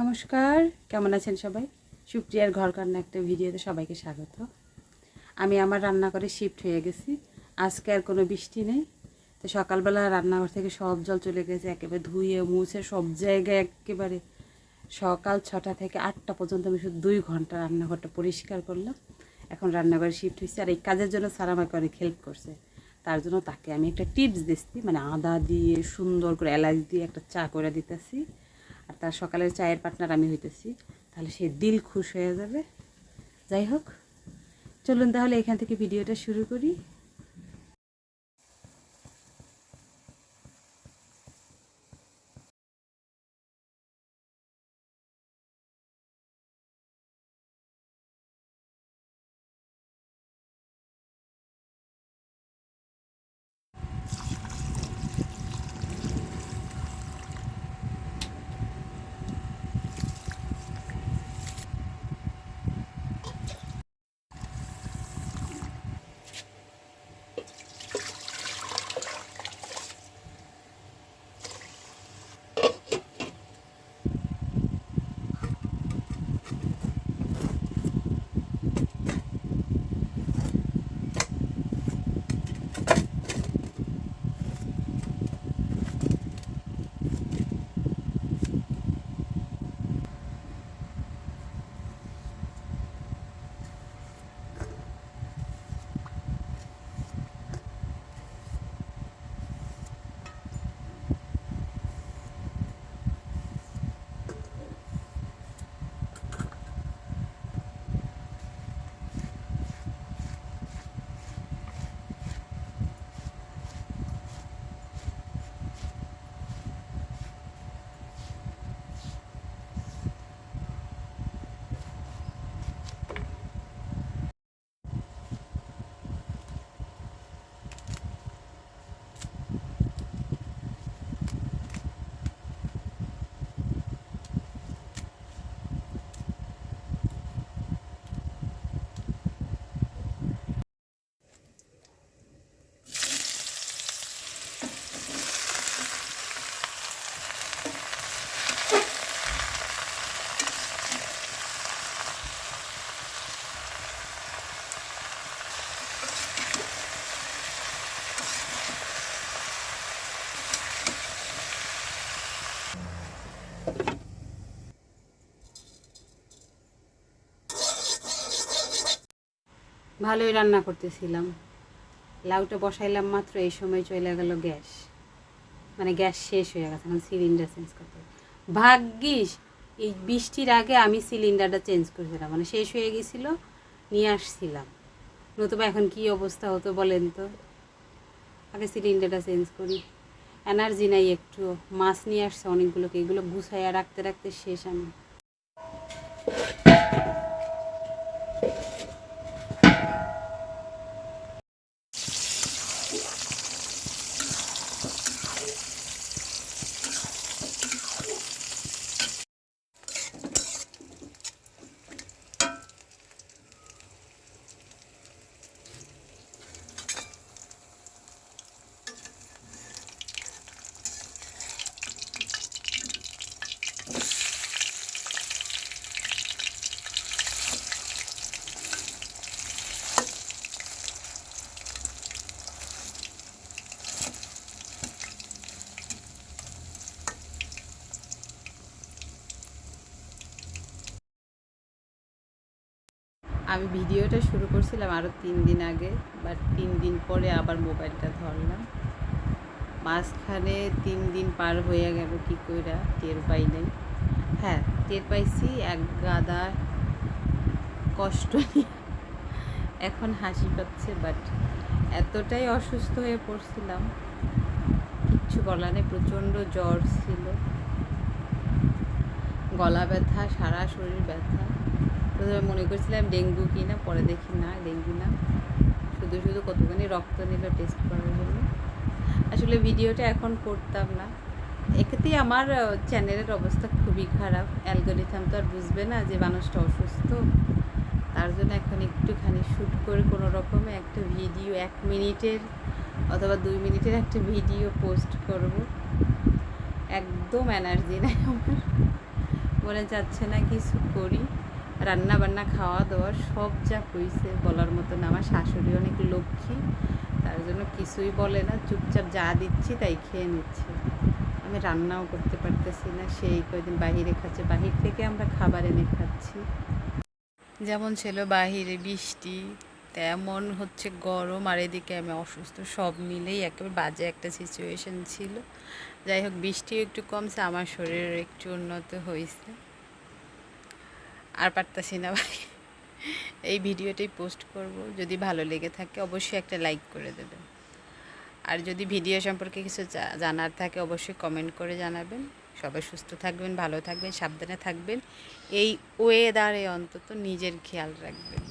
নমস্কার, কেমন আছেন সবাই? সুপ্রিয়ার ঘর কান্না একটা ভিডিওতে সবাইকে স্বাগত। আমি আমার রান্নাঘরে শিফট হয়ে গেছি। আজকে আর কোনো বৃষ্টি নেই। তো সকালবেলা রান্নাঘর থেকে সব জল চলে গেছে, একেবারে ধুয়ে মুছে সব জায়গায় একেবারে। সকাল ছটা থেকে আটটা পর্যন্ত আমি শুধু দুই ঘণ্টা রান্নাঘরটা পরিষ্কার করলাম। এখন রান্নাঘরে শিফট হয়েছে আর এই কাজের জন্য স্যার আমাকে অনেক হেল্প করছে। তার জন্য তাকে আমি একটা টিপস দিচ্ছি মানে আদা দিয়ে সুন্দর করে এলাচ দিয়ে একটা চা করে দিতেছি। আর তার সকালের চায়ের পার্টনার আমি হইতেছি। তাহলে সে দিল খুশ হয়ে যাবে। যাই হোক, চলুন তাহলে এখান থেকে ভিডিওটা শুরু করি। ভালোই রান্না করতেছিলাম। লাউটা বসাইলাম মাত্র, এই সময় চলে গেল গ্যাস। মানে গ্যাস শেষ হয়ে গেছে, এখন সিলিন্ডার চেঞ্জ করতে ভাগ্যিস, এই বৃষ্টির আগে আমি সিলিন্ডারটা চেঞ্জ করেছিলাম মানে শেষ হয়ে গেছিল, নিয়ে আসছিলাম। নতুবা এখন কি অবস্থা হতো বলেন তো? আগে সিলিন্ডারটা চেঞ্জ করি। এনার্জি নাই একটু, মাছ নিয়ে আসছে অনেকগুলোকে, এগুলো গুছাইয়া রাখতে রাখতে শেষ আমি। আমি ভিডিওটা শুরু করছিলাম আরও তিন দিন আগে বাট তিন দিন পরে আবার মোবাইলটা ধরলাম। মাঝখানে তিন দিন পার হয়ে গেল কি কইরা, টের পাই নাই। হ্যাঁ টের পাইছি, এক গাদা কষ্ট এখন হাসি পাচ্ছে বাট এতটাই অসুস্থ হয়ে পড়ছিলাম, কিচ্ছু বলা নেই, প্রচণ্ড জ্বর ছিল। গলা ব্যথা, সারা শরীর ব্যথা। প্রথমে মনে করছিলাম ডেঙ্গু কি না, পরে দেখি না, ডেঙ্গু না। শুধু শুধু কতখানি রক্ত নিল টেস্ট করার জন্য। আসলে ভিডিওটা এখন করতাম না। এক্ষেত্রেই আমার চ্যানেলের অবস্থা খুবই খারাপ। অ্যালগোরিথাম তো আর বুঝবে না যে মানুষটা অসুস্থ। তার জন্য এখন একটুখানি শ্যুট করে কোনো রকমে একটা ভিডিও এক মিনিটের অথবা দুই মিনিটের একটা ভিডিও পোস্ট করব। একদম এনার্জি নেই আমার। মনে যাচ্ছে না, কিছু করি। রান্না বান্না খাওয়া দাওয়া সব যা হইছে বলার মতো না আমার শাশুড়ি অনেক লক্ষ্মী, তার জন্য কিছুই বলে না, চুপচাপ যা দিচ্ছি তাই খেয়ে নিচ্ছে। আমি রান্নাও করতে পারতেছি না, সেই কয়দিন বাহিরে খাচ্ছে, বাহির থেকে আমরা খাবার এনে খাচ্ছি। যেমন ছিল বাহিরে বৃষ্টি, তেমন হচ্ছে গরম, আর এদিকে আমি অসুস্থ, সব মিলেই একেবারে বাজে একটা সিচুয়েশন ছিল। যাই হোক, বৃষ্টিও একটু কমছে, আমার শরীরের একটু উন্নত হয়েছে আর পারতাছি না ভাই। এই ভিডিওটাই পোস্ট করব। যদি ভালো লেগে থাকে অবশ্যই একটা লাইক করে দেবেন। আর যদি ভিডিও সম্পর্কে কিছু জানার থাকে অবশ্যই কমেন্ট করে জানাবেন। সবাই সুস্থ থাকবেন, ভালো থাকবেন, সাবধানে থাকবেন। এই ওয়েদারে অন্তত নিজের খেয়াল রাখবেন।